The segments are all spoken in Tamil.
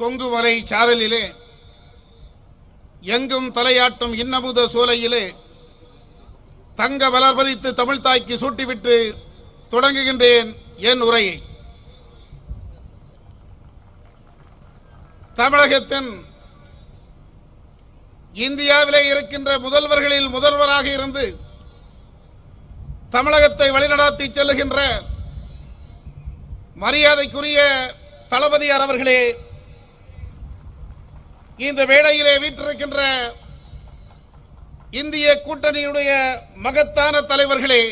கொங்குவரை சாரலிலே எங்கும் தலையாட்டும் இன்னமுத சோலையிலே தங்க வளர்பறித்து தமிழ்தாய்க்கு சூட்டிவிட்டு தொடங்குகின்றேன் என் உரையை. தமிழகத்தின் இந்தியாவிலே இருக்கின்ற முதல்வர்களில் முதல்வராக இருந்து தமிழகத்தை வழிநடாத்தி செல்லுகின்ற மரியாதைக்குரிய தளபதியார் அவர்களே இந்த வேளையிலே வீற்றிருக்கின்ற இந்திய கூட்டணியுடைய மகத்தான தலைவர்களே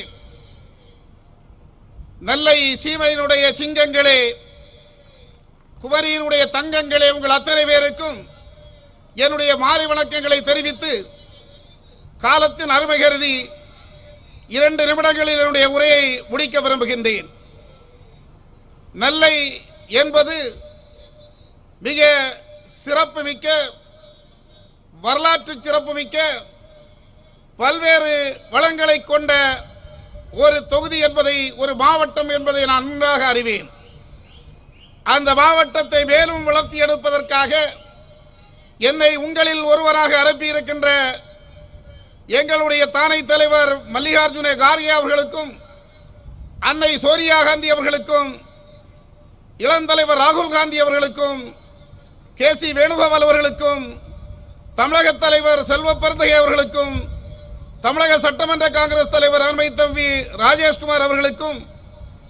நெல்லை சீமையினுடைய சிங்கங்களே குமரியினுடைய தங்கங்களே உங்கள் அத்தனை பேருக்கும் என்னுடைய மாலை வணக்கங்களை தெரிவித்து காலத்தின் அருமை கருதி இரண்டு நிமிடங்களில் என்னுடைய உரையை முடிக்க விரும்புகின்றேன். நெல்லை என்பது மிக சிறப்புமிக்க வரலாற்று சிறப்புமிக்க பல்வேறு வளங்களை கொண்ட ஒரு தொகுதி என்பதை ஒரு மாவட்டம் என்பதை நான் நன்றாக அறிவேன். அந்த மாவட்டத்தை மேலும் வளர்த்தி எடுப்பதற்காக என்னை உங்களில் ஒருவராக அனுப்பியிருக்கின்ற எங்களுடைய தானை தலைவர் மல்லிகார்ஜுன கார்கே அவர்களுக்கும் அன்னை சோனியா காந்தி அவர்களுக்கும் இளந்தலைவர் ராகுல் காந்தி அவர்களுக்கும் கே சி வேணுகோபால் அவர்களுக்கும் தமிழக தலைவர் செல்வ அவர்களுக்கும் தமிழக சட்டமன்ற காங்கிரஸ் தலைவர் அண்மை தம்பி ராஜேஷ்குமார் அவர்களுக்கும்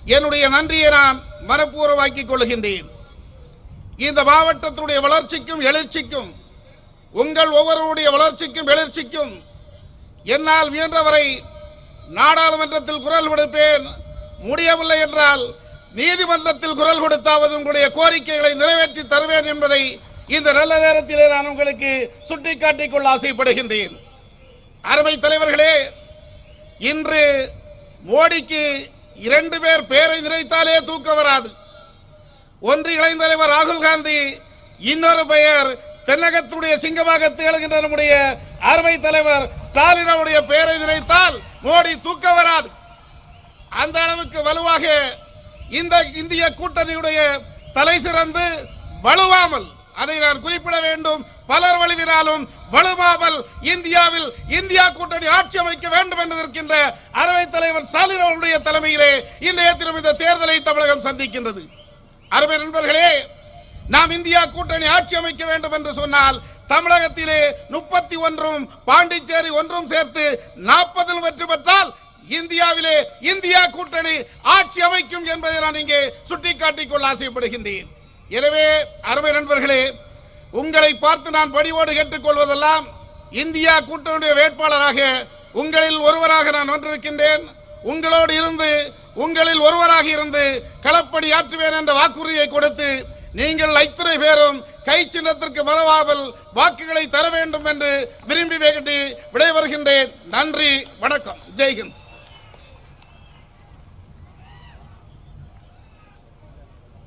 என்னுடைய நன்றியை நான் மனப்பூர்வமாக்கிக் கொள்கின்றேன். இந்த மாவட்டத்துடைய வளர்ச்சிக்கும் எழுச்சிக்கும் உங்கள் ஒவ்வொருவருடைய வளர்ச்சிக்கும் எழுச்சிக்கும் என்னால் முயன்றவரை நாடாளுமன்றத்தில் குரல் கொடுப்பேன். முடியவில்லை என்றால் நீதிமன்றத்தில் குரல் கொடுத்தாவது உங்களுடைய கோரிக்கைகளை நிறைவேற்றி தருவேன் என்பதை இந்த நல்ல நேரத்திலே நான் உங்களுக்கு சுட்டிக்காட்டிக் கொள்ள ஆசைப்படுகின்றேன். அருமை தலைவர்களே இன்று மோடிக்கு இரண்டு பேர் பேரை நிறைத்தாலே தூக்கம் வராது. ஒன்று இளைஞர் ராகுல் காந்தி இன்னொரு பெயர் தென்னகத்துடைய சிங்கமாக திகழ்கின்ற நம்முடைய அருமை தலைவர் ஸ்டாலின் அவருடைய பெயரை நினைத்தால் மோடி தூக்க வராது. அந்த அளவுக்கு வலுவாக இந்த இந்திய கூட்டணியுடைய தலை சிறந்து வலுவாமல் அதை நான் குறிப்பிட வேண்டும். பலர் வலுவினாலும் வலுவாமல் இந்தியாவில் இந்தியா கூட்டணி ஆட்சி அமைக்க வேண்டும் என்று இருக்கின்ற தலைவர் ஸ்டாலின் அவர்களுடைய தலைமையிலே இன்றைய தினம் இந்த தேர்தலை தமிழகம் சந்திக்கின்றது. அருமை நண்பர்களே நாம் இந்தியா கூட்டணி ஆட்சி அமைக்க வேண்டும் என்று சொன்னால் தமிழகத்திலே முப்பத்தி ஒன்றும் பாண்டிச்சேரி ஒன்றும் சேர்த்து நாற்பதில் வெற்றி பெற்றால் இந்தியாவிலே இந்தியா கூட்டணி ஆட்சி அமைக்கும் என்பதை நான் இங்கே சுட்டிக்காட்டிக் கொள்ள ஆசைப்படுகின்றேன். எனவே அருமை நண்பர்களே உங்களை பார்த்து நான் பணிவோடு கேட்டுக்கொள்வதெல்லாம் இந்தியா கூட்டணியுடைய வேட்பாளராக உங்களில் ஒருவராக நான் வந்திருக்கின்றேன். உங்களோடு இருந்து உங்களில் ஒருவராக இருந்து களப்பணி ஆற்றுவேன் என்ற வாக்குறுதியை கொடுத்து நீங்கள் இத்தனை பேரும் கை சின்னத்திற்கு மறவாமல் வாக்குகளை தர வேண்டும் என்று விரும்பி வேண்டி விடைபெறுகின்றேன். நன்றி வணக்கம். ஜெய்ஹிந்த்.